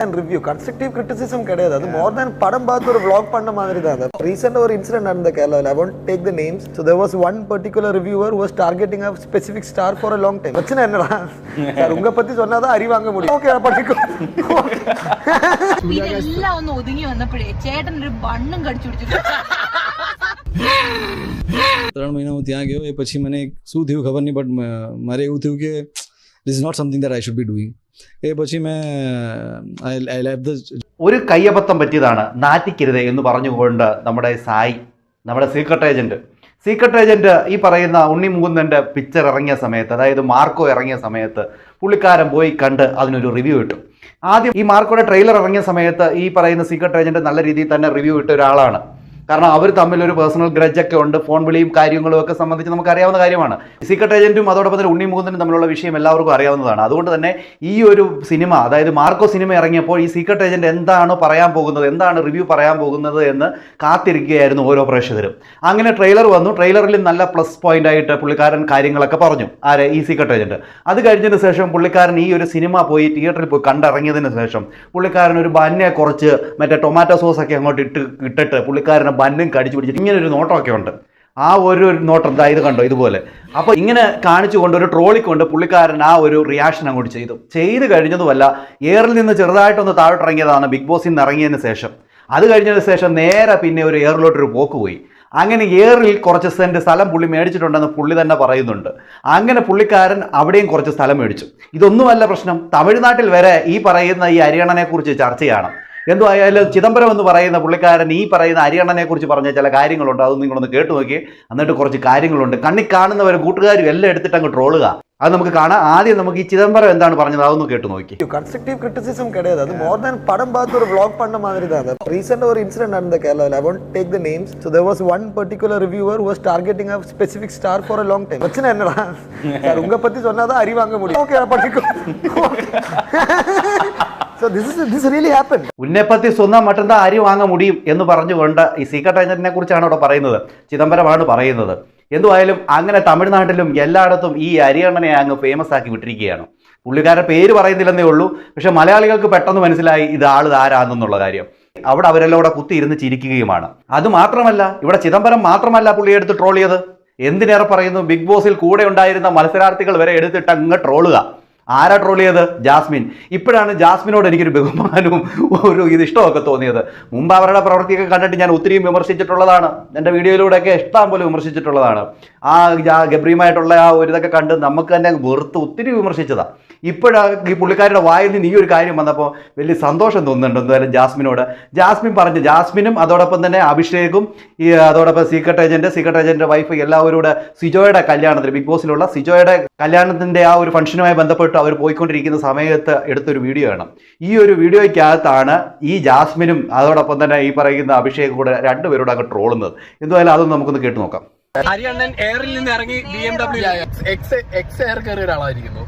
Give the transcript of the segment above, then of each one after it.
Review constructive criticism கிடையாது அது மோர் தேன் படம் பார்த்து ஒரு vlog பண்ண மாதிரி தான் ரீசெண்டாக ஒரு இன்சிடென்ட் நடந்த கேரளாவில் I won't take the names so there was one particular reviewer was targeting a specific star for a long time பிரச்சனை என்னடா சார் உங்க பத்தி சொன்னாதான் அரி வாங்க முடியும் ஓகே பண்ணிக்கோ ഇതെല്ലാം ഒന്ന് ഒതുങ്ങി വന്നപ്പോഴേ ചേട്ടൻ ഒരു ബണ്ണും കടിച്ചു പിടിച്ചിട്ട് ત્રણ મહિના હું ત્યાં ગયો એ પછી મને શું થયું ખબર નહીં બટ મારે એવું થયું કે this is not something that I should be doing એ પછી મેં આઈ આઈ લેવ ધ ഒരു കയ്യബദ്ധം പറ്റിയതാണ് നാറ്റിക്കരുത് എന്ന് പറഞ്ഞുകൊണ്ട് നമ്മുടെ സായി നമ്മുടെ സീക്രട്ട് ഏജന്റ് സീക്രട്ട് ഏജന്റ് ഈ പറയുന്ന ഉണ്ണി മുകുന്ദൻ്റെ പിക്ചർ ഇറങ്ങിയ സമയത്ത് അതായത് മാർക്കോ ഇറങ്ങിയ സമയത്ത് പുള്ളിക്കാരൻ പോയി കണ്ട് അതിനൊരു റിവ്യൂ ഇട്ടു ആദ്യം ഈ മാർക്കോയുടെ ട്രെയിലർ ഇറങ്ങിയ സമയത്ത് ഈ പറയുന്ന സീക്രട്ട് ഏജന്റ് നല്ല രീതിയിൽ തന്നെ റിവ്യൂ ഇട്ട ഒരാളാണ് കാരണം അവർ തമ്മിൽ ഒരു പേഴ്സണൽ ഗ്രജ് ഒക്കെ ഉണ്ട് ഫോൺ വിളിയും കാര്യങ്ങളും ഒക്കെ സംബന്ധിച്ച് നമുക്ക് അറിയാവുന്ന കാര്യമാണ് സീക്രട്ട് ഏജന്റും അതോടൊപ്പം തന്നെ ഉണ്ണി മുകുന്ദനും തമ്മിലുള്ള വിഷയം എല്ലാവർക്കും അറിയാവുന്നതാണ്. അതുകൊണ്ട് തന്നെ ഈ ഒരു സിനിമ അതായത് മാർക്കോ സിനിമ ഇറങ്ങിയപ്പോൾ ഈ സീക്രട്ട് ഏജന്റ് എന്താണ് പറയാൻ പോകുന്നത് എന്താണ് റിവ്യൂ പറയാൻ പോകുന്നത് എന്ന് കാത്തിരിക്കുകയായിരുന്നു ഓരോ പ്രേക്ഷകരും. അങ്ങനെ ട്രെയിലർ വന്നു. ട്രെയിലറിൽ നല്ല പ്ലസ് പോയിന്റ് ആയിട്ട് പുള്ളിക്കാരൻ കാര്യങ്ങളൊക്കെ പറഞ്ഞു. ആരെ? ഈ സീക്രട്ട് ഏജന്റ് അത് കഴിഞ്ഞതിന് ശേഷം പുള്ളിക്കാരൻ ഈ ഒരു സിനിമ പോയി തിയേറ്ററിൽ പോയി കണ്ടിറങ്ങിയതിന് ശേഷം പുള്ളിക്കാരൻ ഒരു ബന്നെ കുറച്ച് മറ്റേ ടൊമാറ്റോ സോസ് ഒക്കെ അങ്ങോട്ട് ഇട്ട് ഇട്ടിട്ട് പുള്ളിക്കാരനെ ബന്നും കടിച്ചു പിടിച്ചിട്ട് ഇങ്ങനെ ഒരു നോട്ടമൊക്കെ ഉണ്ട്. ആ ഒരു നോട്ടം ദാ ഇത് കണ്ടോ ഇതുപോലെ. അപ്പോൾ ഇങ്ങനെ കാണിച്ചു കൊണ്ട് ഒരു ട്രോളി കൊണ്ട് പുള്ളിക്കാരൻ ആ ഒരു റിയാക്ഷൻ അങ്ങോട്ട് ചെയ്തു. ചെയ്ത് കഴിഞ്ഞതുമല്ല എയറിൽ നിന്ന് ചെറുതായിട്ടൊന്ന് താഴോട്ടിറങ്ങിയതാണ് ബിഗ് ബോസിൽ നിന്ന് ഇറങ്ങിയതിന് ശേഷം. അത് കഴിഞ്ഞതിന് ശേഷം നേരെ പിന്നെ ഒരു എയറിലോട്ടൊരു പോക്ക് പോയി. അങ്ങനെ എയറിൽ കുറച്ച് സെന്റ് സ്ഥലം പുള്ളി മേടിച്ചിട്ടുണ്ടെന്ന് പുള്ളി തന്നെ പറയുന്നുണ്ട്. അങ്ങനെ പുള്ളിക്കാരൻ അവിടെയും കുറച്ച് സ്ഥലം മേടിച്ചു. ഇതൊന്നുമല്ല പ്രശ്നം. തമിഴ്നാട്ടിൽ വരെ ഈ പറയുന്ന ഈ ഹരിയാണനെ കുറിച്ച് ചർച്ചയാണ്. എന്തുമായാലും ചിദംബരം എന്ന് പറയുന്ന പുള്ളിക്കാരൻ ഈ പറയുന്ന അരിയണ്ണനെ കുറിച്ച് പറഞ്ഞ ചില കാര്യങ്ങളുണ്ട് അത് നിങ്ങളൊന്ന് കേട്ടു നോക്കി എന്നിട്ട് കുറച്ച് കാര്യങ്ങളുണ്ട് കണ്ണി കാണുന്നവർ കൂട്ടുകാരും എല്ലാം എടുത്തിട്ട് അങ്ങ് ട്രോളുക അത് നമുക്ക് കാണാം ആദ്യം നമുക്ക് ഈ ചിദംബരം എന്താണ് പറഞ്ഞത് അതൊന്ന് കേട്ടു നോക്കി கன்ஸ்ட்ரக்டிவ் கிரிட்டிசிசம் கிடையாது அது மோர் தேன் படம் பார்த்து ஒரு vlog பண்ண மாதிரி தான் ரீசெண்டாக ஒரு இன்சிடென்ட் நடந்த கேரளாவில் I won't take the names so there was one particular reviewer was targeting a specific star for a long time பிரச்சனை என்னடா சார் உங்க பத்தி சொன்னாதான் அரி வாங்க முடியும் ஓகே பண்ணிக்கோ ഉന്നപ്പത്തി സ്വന്തം മറ്റെന്താ അരി വാങ്ങ മുടിയും എന്ന് പറഞ്ഞുകൊണ്ട് ഈ സീക്രട്ട് ഏജന്റിനെ കുറിച്ചാണ് ഇവിടെ പറയുന്നത്. ചിദംബരമാണ് പറയുന്നത്. എന്തുവായാലും അങ്ങനെ തമിഴ്നാട്ടിലും എല്ലായിടത്തും ഈ അരിയണ്ണനെ അങ്ങ് ഫേമസ് ആക്കി വിട്ടിരിക്കുകയാണ്. പുള്ളിക്കാരുടെ പേര് പറയുന്നില്ലെന്നേ ഉള്ളൂ. പക്ഷെ മലയാളികൾക്ക് പെട്ടെന്ന് മനസ്സിലായി ഇത് ആൾ ആരാന്നുള്ള കാര്യം. അവിടെ അവരെല്ലാം കൂടെ കുത്തി ഇരുന്ന് ചിരിക്കുകയുമാണ്. അത് മാത്രമല്ല ഇവിടെ ചിദംബരം മാത്രമല്ല പുള്ളിയെ എടുത്ത് ട്രോൾ ചെയ്ത് എന്തിനേറെ പറയുന്നു ബിഗ് ബോസിൽ കൂടെ ഉണ്ടായിരുന്ന മത്സരാർത്ഥികൾ വരെ എടുത്തിട്ട് അങ്ങ് ട്രോളുക ആരാ ട്രോൾ ചെയ്ത് ജാസ്മിൻ. ഇപ്പോഴാണ് ജാസ്മിനോട് എനിക്കൊരു ബഹുമാനവും ഒരു ഇത് ഇഷ്ടമൊക്കെ തോന്നിയത്. മുമ്പ് അവരുടെ പ്രവൃത്തിയൊക്കെ കണ്ടിട്ട് ഞാൻ ഒത്തിരിയും വിമർശിച്ചിട്ടുള്ളതാണ്. എന്റെ വീഡിയോയിലൂടെയൊക്കെ ഇഷ്ടം പോലെ വിമർശിച്ചിട്ടുള്ളതാണ്. ആ ഗബ്രിയുമായിട്ടുള്ള ആ ഒരു ഇതൊക്കെ കണ്ട് നമുക്ക് തന്നെ വെറുത്ത് ഒത്തിരി വിമർശിച്ചതാണ് ഇപ്പോഴാണ് ഈ പുള്ളിക്കാരുടെ വായിൽ നിന്ന് ഈ ഒരു കാര്യം വന്നപ്പോൾ വലിയ സന്തോഷം തോന്നുന്നുണ്ട് എന്തായാലും ജാസ്മിനോട്. ജാസ്മിൻ പറഞ്ഞു ജാസ്മിനും അതോടൊപ്പം തന്നെ അഭിഷേകും ഈ അതോടൊപ്പം secret agent secret agent wife എല്ലാവരും കൂടെ സിജോയുടെ കല്യാണത്തിന് ബിഗ് ബോസിലുള്ള സിജോയുടെ കല്യാണത്തിന്റെ ആ ഒരു ഫംഗ്ഷനുമായി ബന്ധപ്പെട്ട് അവർ പോയിക്കൊണ്ടിരിക്കുന്ന സമയത്ത് എടുത്തൊരു വീഡിയോ ആണ്. ഈ ഒരു വീഡിയോയ്ക്കകത്താണ് ഈ ജാസ്മിനും അതോടൊപ്പം തന്നെ ഈ പറയുന്ന അഭിഷേകും കൂടെ രണ്ടുപേരോട് അങ്ങ് ട്രോളുന്നത്. എന്തായാലും അതൊന്നും നമുക്കൊന്ന് കേട്ടു നോക്കാം. ഹരിയണ്ണൻ എയറിൽ നിന്ന് ഇറങ്ങി B M W X X air കയറിയ ഒരാളായിരിക്കുന്നു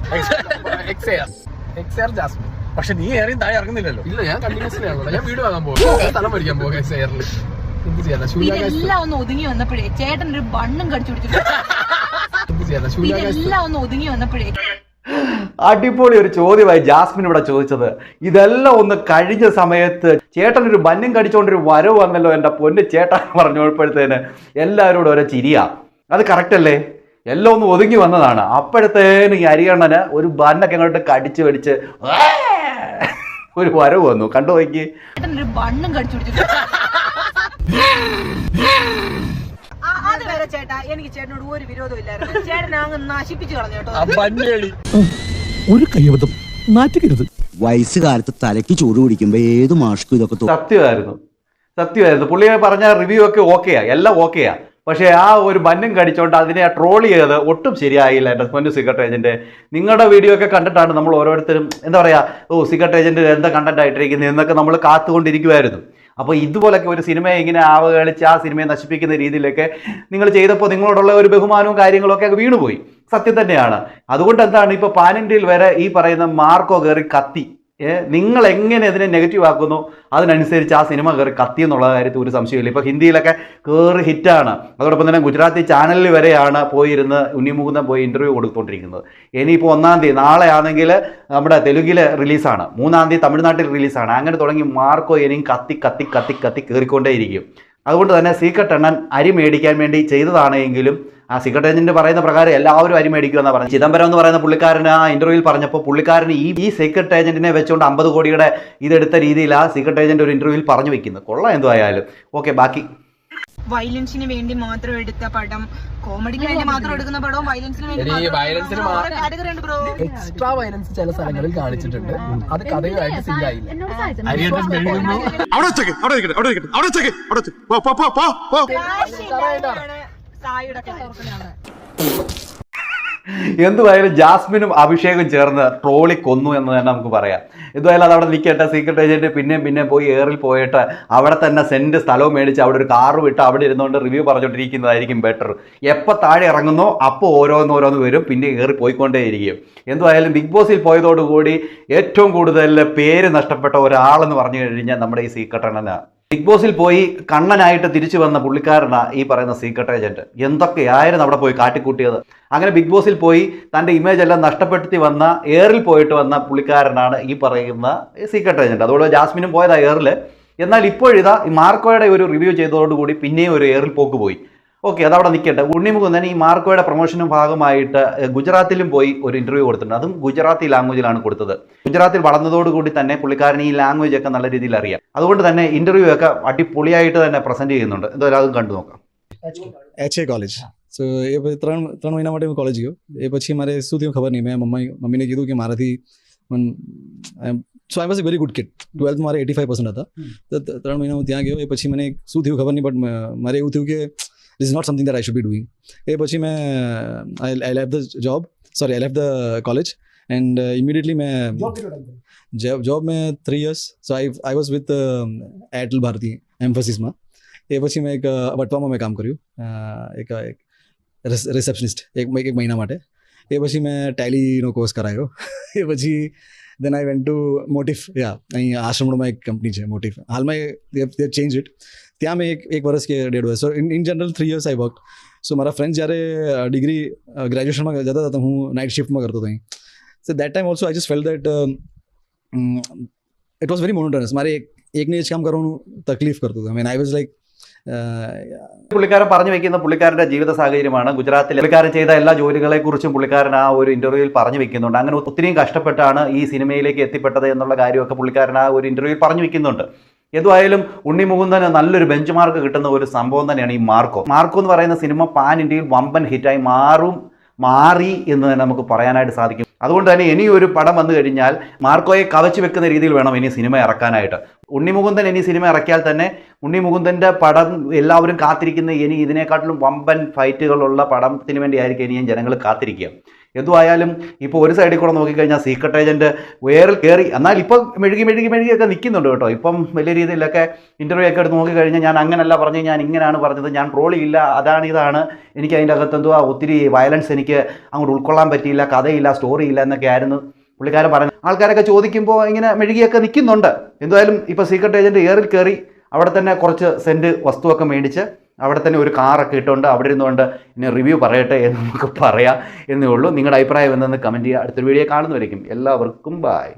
X air X air Jasmin പക്ഷെ നീ എയറിൽ താഴെ ഇറങ്ങുന്നില്ലല്ലോ. ഇല്ല ഞാൻ കണ്ടിന്യൂസ്ലി ആണല്ലോ ഞാൻ വീട് വാങ്ങാൻ പോകും. സ്ഥലം പഠിക്കാൻ പോകും എക്സ് എയറിൽ എന്ത് ചെയ്യാനാ? ഇതെല്ലാം ഒന്ന് ഒതുങ്ങി വന്നപ്പോഴേ ചേട്ടൻ ഒരു ബണ്ണും കടിച്ചു പിടിച്ചു എന്ത് ചെയ്യാനാ? ഇതെല്ലാം ഒന്ന് ഒതുങ്ങി വന്നപ്പോഴേ അടിപൊളി ഒരു ചോദ്യമായി ജാസ്മിൻ ഇവിടെ ചോദിച്ചത് ഇതെല്ലാം ഒന്ന് കഴിഞ്ഞ സമയത്ത് ചേട്ടൻ ഒരു ബന്യം കടിച്ചുകൊണ്ടൊരു വരവ് വന്നല്ലോ എന്റെ പൊന്ന് ചേട്ടൻ പറഞ്ഞപ്പോഴത്തേന് എല്ലാവരോടും ഓരോ ചിരിയാ. അത് കറക്റ്റ് അല്ലേ? എല്ലാം ഒന്ന് ഒതുങ്ങി വന്നതാണ്. അപ്പോഴത്തേനും ഈ അരിയണ്ണന് ഒരു ബന്നൊക്കെ അങ്ങോട്ട് കടിച്ച് പിടിച്ച് ഒരു വരവ് വന്നു. കണ്ടു നോക്കി? ചേട്ടാ. എനിക്ക് ചേട്ടനോട് ഒരു വിരോധമില്ലായിരുന്നു. ചേട്ടനെ അങ്ങ് നശിപ്പിച്ചു കളഞ്ഞു കേട്ടോ. ഒരു കയ്യബദ്ധം. നാറ്റിക്കരുത്. വയസ്സുകാലത്ത് തലയ്ക്ക് ചൂട് പിടിക്കുമ്പോ ഏത് മാഷ്ക്കും ഇതൊക്കെ സത്യമായിരുന്നു. സത്യമായിരുന്നു. പുള്ളിയെ പറഞ്ഞ റിവ്യൂ ഒക്കെ ഓക്കെയാ. എല്ലാം ഓക്കെയാ. പക്ഷേ ആ ഒരു ബന്നും കടിച്ചോണ്ട് അതിനെ ട്രോൾ ചെയ്ത് ഒട്ടും ശരിയായില്ല എന്റെ പൊന്നു സിഗരറ്റ് ഏജന്റ്. നിങ്ങളുടെ വീഡിയോ ഒക്കെ കണ്ടിട്ടാണ് നമ്മൾ ഓരോരുത്തരും എന്താ പറയാ ഓ സിഗരറ്റ് ഏജന്റ് എന്താ കണ്ടന്റ് ആയിട്ടിരിക്കുന്നത് എന്നൊക്കെ നമ്മൾ കാത്തുകൊണ്ടിരിക്കുമായിരുന്നു അപ്പോൾ ഇതുപോലൊക്കെ ഒരു സിനിമയെ ഇങ്ങനെ ആവകളിച്ച് ആ സിനിമയെ നശിപ്പിക്കുന്ന രീതിയിലൊക്കെ നിങ്ങൾ ചെയ്തപ്പോൾ നിങ്ങളോടുള്ള ഒരു ബഹുമാനവും കാര്യങ്ങളൊക്കെ അങ്ങ് വീണുപോയി. സത്യം തന്നെയാണ്. അതുകൊണ്ട് എന്താണ് ഇപ്പോൾ പാൻ ഇന്ത്യയിൽ വരെ ഈ പറയുന്ന മാർക്കോ കയറി കത്തി. നിങ്ങൾ എങ്ങനെ ഇതിനെ നെഗറ്റീവ് ആക്കുന്നു? അതിനനുസരിച്ച് ആ സിനിമ കയറി കത്തി എന്നുള്ള കാര്യത്തിൽ ഒരു സംശയമില്ല ഇപ്പോൾ ഹിന്ദിയിലൊക്കെ കയറി ഹിറ്റാണ്. അതോടൊപ്പം തന്നെ ഗുജറാത്തി ചാനലിൽ വരെയാണ് പോയിരുന്ന് ഉണ്ണിമുകുന്ദൻ പോയി ഇന്റർവ്യൂ കൊടുത്തുകൊണ്ടിരിക്കുന്നത് ഇനിയിപ്പോൾ ഒന്നാം തീയതി നാളെ ആണെങ്കിൽ നമ്മുടെ തെലുങ്കിൽ റിലീസാണ്. മൂന്നാം തീയതി തമിഴ്നാട്ടിൽ റിലീസാണ്. അങ്ങനെ തുടങ്ങി മാർക്കോ ഇനിയും കത്തി കത്തി കത്തി കത്തി കയറിക്കൊണ്ടേയിരിക്കും. അതുകൊണ്ട് തന്നെ സീക്രട്ട് എണ്ണൻ അരി മേടിക്കാൻ വേണ്ടി ചെയ്തതാണ് എങ്കിലും ആ സീക്രട്ട് ഏജന്റ് പറയുന്ന പ്രകാരം എല്ലാവരും അരി മേടിക്കുമെന്നാണ് പറഞ്ഞു ചിദംബരം എന്ന് പറയുന്ന പുള്ളിക്കാരൻ ആ ഇന്റർവ്യൂവിൽ പറഞ്ഞപ്പോൾ പുള്ളിക്കാരൻ ഈ ഈ സീക്രട്ട് ഏജന്റിനെ വെച്ചുകൊണ്ട് അമ്പത് കോടിയുടെ ഇതെടുത്ത രീതിയിൽ ആ സീക്രട്ട് ഏജന്റ് ഒരു ഇന്റർവ്യൂവിൽ പറഞ്ഞു വെക്കുന്നത് കൊള്ളാം എന്തായാലും ഓക്കെ ബാക്കി. വയലൻസിന് വേണ്ടി മാത്രം എടുത്ത പടം. കോമഡിക്ക് വേണ്ടി മാത്രം എടുക്കുന്ന പടവും വയലൻസിന് വേണ്ടി എക്സ്ട്രാ വയലൻസ് ചില സ്ഥലങ്ങളിൽ കാണിച്ചിട്ടുണ്ട്. അത് കഥയുമായിട്ട് സിങ്ക് ആയില്ല. അവിടെ വെച്ചേക്ക് അവിടെ അവിടെ അവിടെ എന്തുവായാലും ജാസ്മിനും അഭിഷേകും ചേർന്ന് ട്രോളി കൊന്നു എന്ന് തന്നെ നമുക്ക് പറയാം. എന്തുവായാലും അത് അവിടെ നിൽക്കട്ടെ സീക്രട്ട് ഏജന്റ് പിന്നെയും പിന്നെയും പോയി ഏറിൽ പോയിട്ട് അവിടെ തന്നെ സെന്റ് സ്ഥലവും മേടിച്ച് അവിടെ ഒരു കാറ് വിട്ട് അവിടെ ഇരുന്നുകൊണ്ട് റിവ്യൂ പറഞ്ഞുകൊണ്ടിരിക്കുന്നതായിരിക്കും ബെറ്റർ എപ്പോൾ താഴെ ഇറങ്ങുന്നോ അപ്പോൾ ഓരോന്ന് ഓരോന്ന് വരും പിന്നെ ഏറി പോയിക്കൊണ്ടേയിരിക്കും. എന്തുവായാലും ബിഗ് ബോസിൽ പോയതോടുകൂടി ഏറ്റവും കൂടുതൽ പേര് നഷ്ടപ്പെട്ട ഒരാളെന്ന് പറഞ്ഞു കഴിഞ്ഞാൽ നമ്മുടെ ഈ സീക്രട്ട് അണ്ണനാണ് ബിഗ് ബോസിൽ പോയി കണ്ണനായിട്ട് തിരിച്ചു വന്ന പുള്ളിക്കാരനാ ഈ പറയുന്ന സീക്രട്ട് ഏജന്റ് എന്തൊക്കെയായിരുന്നു അവിടെ പോയി കാട്ടിക്കൂട്ടിയത്? അങ്ങനെ ബിഗ് ബോസിൽ പോയി തന്റെ ഇമേജ് എല്ലാം നഷ്ടപ്പെടുത്തി വന്ന എയറിൽ പോയിട്ട് വന്ന പുള്ളിക്കാരനാണ് ഈ പറയുന്ന സീക്രട്ട് ഏജന്റ് അതുപോലെ ജാസ്മിനും പോയതാ എയറിൽ എന്നാൽ ഇപ്പോഴിതാ മാർക്കോയുടെ ഒരു റിവ്യൂ ചെയ്തതോടുകൂടി പിന്നെയും ഒരു എയറിൽ പോക്ക് പോയി. ഓക്കെ അതവിടെ നിൽക്കട്ടെ ഉണ്ണിമുകുന്ദൻ ഈ മാർക്കോയുടെ പ്രൊമോഷനും ഭാഗമായിട്ട് എഹ്, ഗുജറാത്തിലും പോയി ഒരു ഇന്റർവ്യൂ കൊടുത്തിട്ടുണ്ട് അതും ഗുജറാത്തി ലാംഗ്വേജിലാണ് കൊടുത്തത് ഗുജറാത്തിൽ വളർന്നതോടുകൂടി തന്നെ പുള്ളിക്കാരൻ ഈ ലാംഗ്വേജ് ഒക്കെ നല്ല രീതിയിൽ അറിയാം അതുകൊണ്ട് തന്നെ ഇന്റർവ്യൂ ഒക്കെ അടിപൊളിയായിട്ട് തന്നെ പ്രസന്റ് ചെയ്യുന്നുണ്ട് എന്തായാലും അതും કંડુ നോക്കാം એચ એ કોલેજ સો એ પછી ત્રણ ત્રણ મહિના માટે હું કોલેજ ગયો એ પછી મારે શું થયું ખબર નહીં મેં મમ્મી મમ્મીને કીધું કે મારાથી so I was a very good kid twelfth મારે એટી ફાઈવ પર્સન્ટ હતા તો ત- ત્રણ મહિના હું ત્યાં ગયો એ પછી મને શું થયું ખબર નહીં બટ મારે એવું થયું કે this is not something that I should be doing ए पची मैं I leave the job sorry I leave the college and immediately मैं जॉब जॉब में three years so I I was with Airtel Bharti Mphasis में A P मैं एक वटवा में काम करू एक एक रिसेप्शनिस्ट एक एक महीना मैं ए पी मैं टैली कोर्स करायो P then I went to Motif યા અહીં આશ્રમમાં એક કંપની છે મોટિફ હાલમાં દે ચેન્જ ઇટ ત્યાં મેં એક એક વર્ષ કે ડેઢ વર્ષ. So in in general three years I work so મારા ફ્રેન્ડ જ્યારે ડિગ્રી ગ્રેજ્યુએશનમાં જતા હતા હું નાઇટ શિફ્ટમાં કરતો હતો અહીં. So that time also I just felt that it was very monotonous મારે એક એકને જ કામ કરવાનું તકલીફ કરતું હતું. મેન આઈ વોઝ લાઈક പുള്ളിക്കാരൻ പറഞ്ഞു വെക്കുന്ന പുള്ളിക്കാരന്റെ ജീവിത സാഹചര്യമാണ്. ഗുജറാത്തിൽ പുള്ളിക്കാരൻ ചെയ്ത എല്ലാ ജോലികളെ കുറിച്ചും പുള്ളിക്കാരൻ ആ ഒരു ഇന്റർവ്യൂവിൽ പറഞ്ഞു വെക്കുന്നുണ്ട്. അങ്ങനെ ഒത്തിരിയും കഷ്ടപ്പെട്ടാണ് ഈ സിനിമയിലേക്ക് എത്തിപ്പെട്ടത് എന്നുള്ള കാര്യമൊക്കെ പുള്ളിക്കാരൻ ആ ഒരു ഇന്റർവ്യൂവിൽ പറഞ്ഞു വെക്കുന്നുണ്ട്. എന്തുവായാലും ഉണ്ണി മുകുന്ദന് നല്ലൊരു ബെഞ്ച് മാർക്ക് കിട്ടുന്ന ഒരു സംഭവം തന്നെയാണ് ഈ മാർക്കോ. മാർക്കോ എന്ന് പറയുന്ന സിനിമ പാൻ ഇന്ത്യയിൽ വമ്പൻ ഹിറ്റായി മാറും മാറി എന്ന് തന്നെ നമുക്ക് പറയാനായിട്ട് സാധിക്കും. അതുകൊണ്ട് തന്നെ ഇനി ഒരു പടം വന്നു കഴിഞ്ഞാൽ മാർക്കോയെ കവച്ചു വെക്കുന്ന രീതിയിൽ വേണം ഇനി സിനിമ ഇറക്കാനായിട്ട്. ഉണ്ണിമുകുന്ദൻ ഇനി സിനിമ ഇറക്കിയാൽ തന്നെ ഉണ്ണിമുകുന്ദന്റെ പടം എല്ലാവരും കാത്തിരിക്കുന്ന ഇനി ഇതിനെക്കാട്ടിലും വമ്പൻ ഫൈറ്റുകളുള്ള പടത്തിന് വേണ്ടിയായിരിക്കും ഇനിയും ജനങ്ങൾ കാത്തിരിക്കുക. എന്തുമായാലും ഇപ്പോൾ ഒരു സൈഡിൽ കൂടെ നോക്കിക്കഴിഞ്ഞാൽ സീക്രട്ട് ഏജന്റ് വേറിൽ കയറി എന്നാൽ ഇപ്പം മെഴുകി മെഴുകി മെഴുകിയൊക്കെ നിൽക്കുന്നുണ്ട് കേട്ടോ. ഇപ്പം വലിയ രീതിയിലൊക്കെ ഇന്റർവ്യൂ ഒക്കെ എടുത്ത് നോക്കിക്കഴിഞ്ഞാൽ ഞാൻ അങ്ങനല്ല പറഞ്ഞ് ഞാൻ ഇങ്ങനെയാണ് പറഞ്ഞത്. ഞാൻ ട്രോളിയില്ല അതാണ് ഇതാണ്. എനിക്ക് അതിന്റെ അകത്ത് എന്തുവാ ഒത്തിരി വയലൻസ് എനിക്ക് അങ്ങോട്ട് ഉൾക്കൊള്ളാൻ പറ്റിയില്ല. കഥയില്ല സ്റ്റോറിയില്ല എന്നൊക്കെ ആയിരുന്നു പുള്ളിക്കാരൻ പറഞ്ഞു ആൾക്കാരൊക്കെ ചോദിക്കുമ്പോൾ ഇങ്ങനെ മെഴുകിയൊക്കെ നിൽക്കുന്നുണ്ട്. എന്തായാലും ഇപ്പോൾ സീക്രട്ട് ഏജന്റ് ഏറിൽ കയറി അവിടെ തന്നെ കുറച്ച് സെന്റ് വസ്തുവൊക്കെ മേടിച്ച് അവിടെ തന്നെ ഒരു കാറൊക്കെ ഇട്ടുകൊണ്ട് അവിടെ ഇരുന്നുകൊണ്ട് ഇനി റിവ്യൂ പറയട്ടെ എന്ന് നമുക്ക് പറയാം. എന്നേ ഉള്ളൂ. നിങ്ങളുടെ അഭിപ്രായം എന്തെന്ന് കമന്റ് ചെയ്യുക. അടുത്തൊരു വീഡിയോ കാണുന്നവരേക്കും എല്ലാവർക്കും ബായ്